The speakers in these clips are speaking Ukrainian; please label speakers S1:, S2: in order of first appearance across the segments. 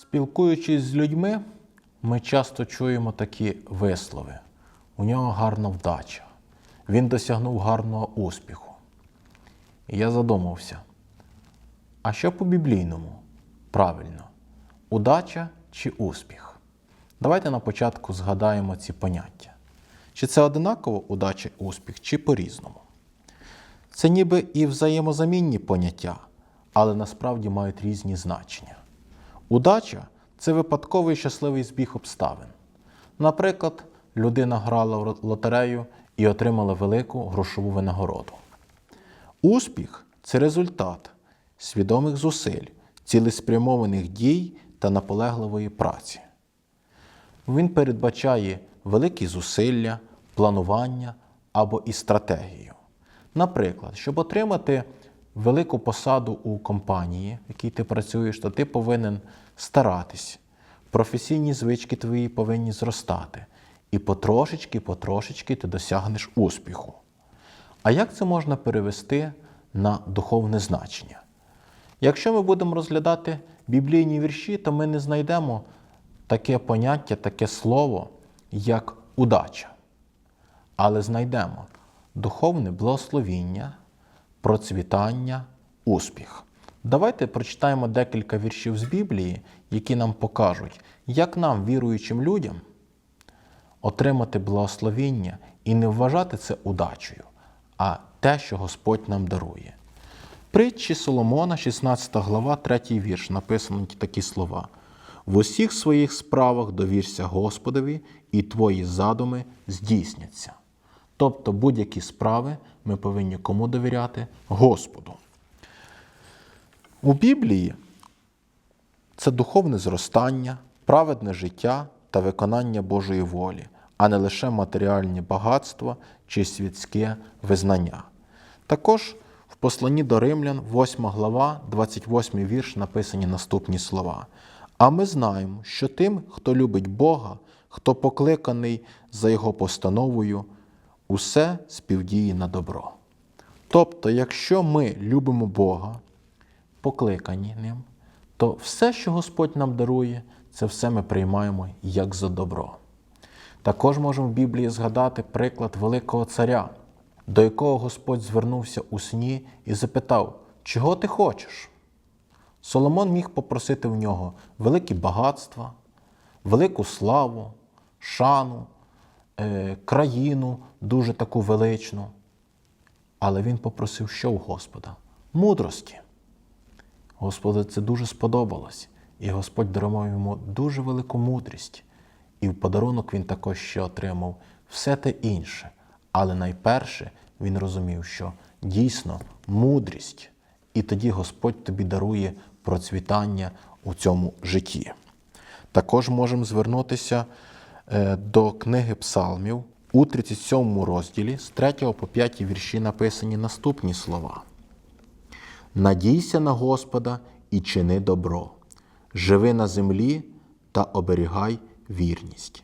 S1: Спілкуючись з людьми, ми часто чуємо такі вислови. У нього гарна вдача. Він досягнув гарного успіху. І я задумався, а що по біблійному? Правильно, удача чи успіх? Давайте на початку згадаємо ці поняття. Чи це одинаково удача і успіх, чи по-різному? Це ніби і взаємозамінні поняття, але насправді мають різні значення. Удача це випадковий щасливий збіг обставин. Наприклад, людина грала в лотерею і отримала велику грошову винагороду. Успіх це результат свідомих зусиль, цілеспрямованих дій та наполегливої праці. Він передбачає великі зусилля, планування або і стратегію. Наприклад, щоб отримати велику посаду у компанії, в якій ти працюєш, то ти повинен старатись. Професійні звички твої повинні зростати. І потрошечки, потрошечки ти досягнеш успіху. А як це можна перевести на духовне значення? Якщо ми будемо розглядати біблійні вірші, то ми не знайдемо таке поняття, таке слово, як удача. Але знайдемо духовне благословіння, процвітання, успіх. Давайте прочитаємо декілька віршів з Біблії, які нам покажуть, як нам, віруючим людям, отримати благословіння і не вважати це удачею, а те, що Господь нам дарує. Притчі Соломона, 16 глава, 3 вірш, написано такі слова. В усіх своїх справах довірся Господові, і твої задуми здійсняться. Тобто будь-які справи ми повинні кому довіряти? Господу. У Біблії це духовне зростання, праведне життя та виконання Божої волі, а не лише матеріальні багатства чи світське визнання. Також в посланні до римлян, 8 глава, 28 вірш, написані наступні слова. А ми знаємо, що тим, хто любить Бога, хто покликаний за Його постановою, усе співдіє на добро. Тобто, якщо ми любимо Бога, покликані ним, то все, що Господь нам дарує, це все ми приймаємо як за добро. Також можемо в Біблії згадати приклад великого царя, до якого Господь звернувся у сні і запитав, чого ти хочеш? Соломон міг попросити в нього великі багатства, велику славу, шану, країну дуже таку величну. Але він попросив що у Господа? Мудрості. Господу це дуже сподобалось, і Господь дарував йому дуже велику мудрість. І в подарунок він також ще отримав все те інше. Але найперше він розумів, що дійсно мудрість, і тоді Господь тобі дарує процвітання у цьому житті. Також можемо звернутися е, до книги Псалмів у 37 розділі з 3 по 5 вірші написані наступні слова. Надійся на Господа і чини добро, живи на землі та оберігай вірність.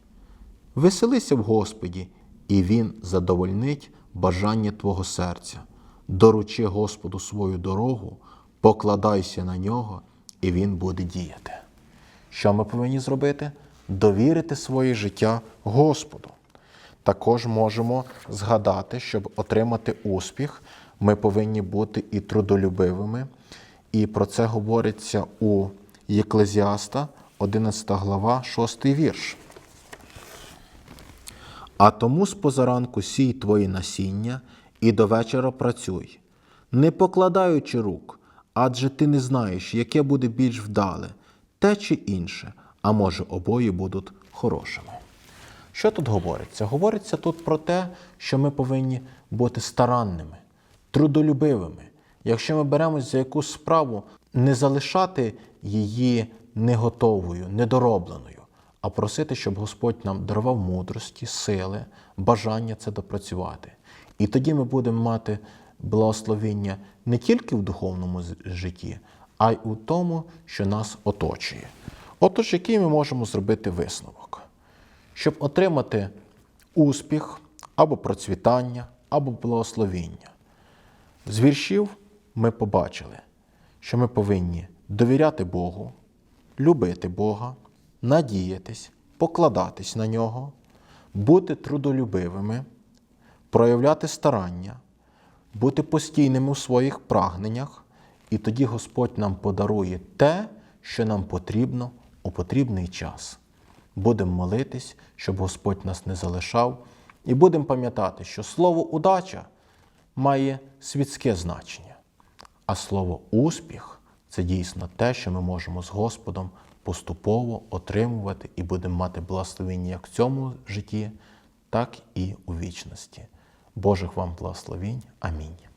S1: Веселися в Господі, і Він задовольнить бажання твого серця. Доручи Господу свою дорогу, покладайся на нього, і Він буде діяти. Що ми повинні зробити? Довірити своє життя Господу. Також можемо згадати, щоб отримати успіх, ми повинні бути і трудолюбивими. І про це говориться у Єклезіаста, 11 глава, 6 вірш. А тому з позаранку сій твої насіння і до вечора працюй, не покладаючи рук, адже ти не знаєш, яке буде більш вдале, те чи інше, а може обоє будуть хорошими. Що тут говориться? Говориться тут про те, що ми повинні бути старанними, трудолюбивими. Якщо ми беремось за якусь справу, не залишати її неготовою, недоробленою, а просити, щоб Господь нам дарував мудрості, сили, бажання це допрацювати. І тоді ми будемо мати благословіння не тільки в духовному житті, а й у тому, що нас оточує. Отож, який ми можемо зробити висновок? Щоб отримати успіх або процвітання, або благословіння. З віршів ми побачили, що ми повинні довіряти Богу, любити Бога, надіятись, покладатись на нього, бути трудолюбивими, проявляти старання, бути постійними у своїх прагненнях, і тоді Господь нам подарує те, що нам потрібно у потрібний час. Будемо молитись, щоб Господь нас не залишав, і будемо пам'ятати, що слово удача має світське значення, а слово успіх це дійсно те, що ми можемо з Господом поступово отримувати і будемо мати благословення як в цьому житті, так і у вічності. Божих вам благословінь. Амінь.